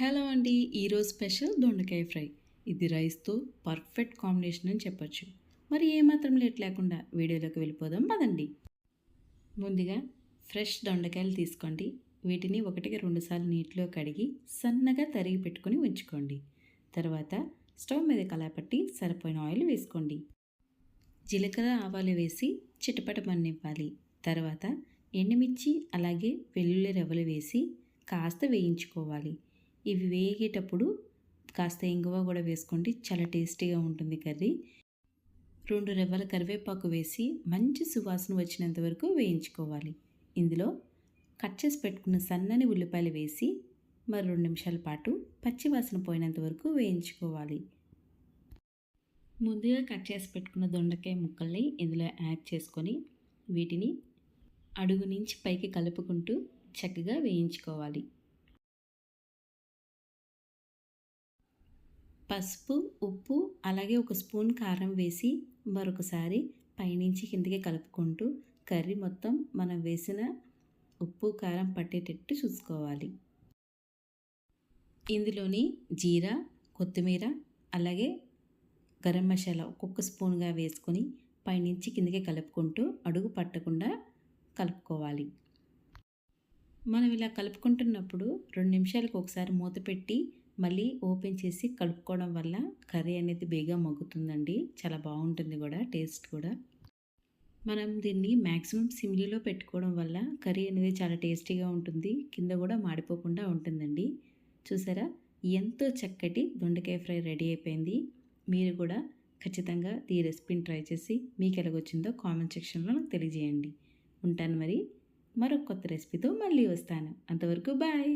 Hello అండి ఈరోజు special దొండకాయ ఫ్రై. ఇది రైస్తో పర్ఫెక్ట్ కాంబినేషన్ అని చెప్పొచ్చు. మరి ఏమాత్రం లేట్ లేకుండా వీడియోలోకి వెళ్ళిపోదాం పదండి. ముందుగా ఫ్రెష్ దొండకాయలు తీసుకోండి. వీటిని ఒకటికి రెండుసార్లు నీటిలో కడిగి సన్నగా తరిగి పెట్టుకొని ఉంచుకోండి. తర్వాత స్టవ్ మీద కలాపట్టి సరిపోయిన ఆయిల్ వేసుకోండి. జీలకర్ర ఆవాలు వేసి చిటపటమనివ్వాలి తర్వాత ఎండుమిర్చి అలాగే వెల్లుల్లి రెవ్వలు వేసి కాస్త వేయించుకోవాలి. ఇవి వేగేటప్పుడు కాస్త ఇంగువ కూడా వేసుకోండి. చాలా టేస్టీగా ఉంటుంది కర్రీ. రెండు రెవ్వల కరివేపాకు వేసి మంచి సువాసన వచ్చినంత వరకు వేయించుకోవాలి. ఇందులో కట్ చేసి పెట్టుకున్న సన్నని ఉల్లిపాయలు వేసి మరి రెండు నిమిషాల పాటు పచ్చివాసన పోయినంత వరకు వేయించుకోవాలి. ముందుగా కట్ చేసి పెట్టుకున్న దొండకాయ ముక్కల్ని ఇందులో యాడ్ చేసుకొని వీటిని అడుగు నుంచి పైకి కలుపుకుంటూ చక్కగా వేయించుకోవాలి. పసుపు ఉప్పు అలాగే ఒక స్పూన్ కారం వేసి మరొకసారి పైనుంచి కిందకి కలుపుకుంటూ కర్రీ మొత్తం మనం వేసిన ఉప్పు కారం పట్టేటట్టు చూసుకోవాలి. ఇందులోని జీరా కొత్తిమీర అలాగే గరం మసాలా ఒక్కొక్క స్పూన్గా వేసుకొని పైనుంచి కిందకి కలుపుకుంటూ అడుగు పట్టకుండా కలుపుకోవాలి. మనం ఇలా కలుపుకుంటున్నప్పుడు రెండు నిమిషాలకు ఒకసారి మూత పెట్టి మళ్ళీ ఓపెన్ చేసి కలుపుకోవడం వల్ల కర్రీ అనేది బేగా మగ్గుతుందండి. చాలా బాగుంటుంది కూడా టేస్ట్ కూడా. మనం దీన్ని మ్యాక్సిమం సిమ్లీలో పెట్టుకోవడం వల్ల కర్రీ అనేది చాలా టేస్టీగా ఉంటుంది కింద కూడా మాడిపోకుండా ఉంటుందండి. చూసారా? ఎంతో చక్కటి దొండకాయ ఫ్రై రెడీ అయిపోయింది. మీరు కూడా ఖచ్చితంగా ఈ రెసిపీని ట్రై చేసి మీకు ఎలాగొచ్చిందో కామెంట్ సెక్షన్లో నాకు తెలియజేయండి. ఉంటాను మరి మరొక కొత్త రెసిపీతో మళ్ళీ వస్తాను. అంతవరకు బాయ్!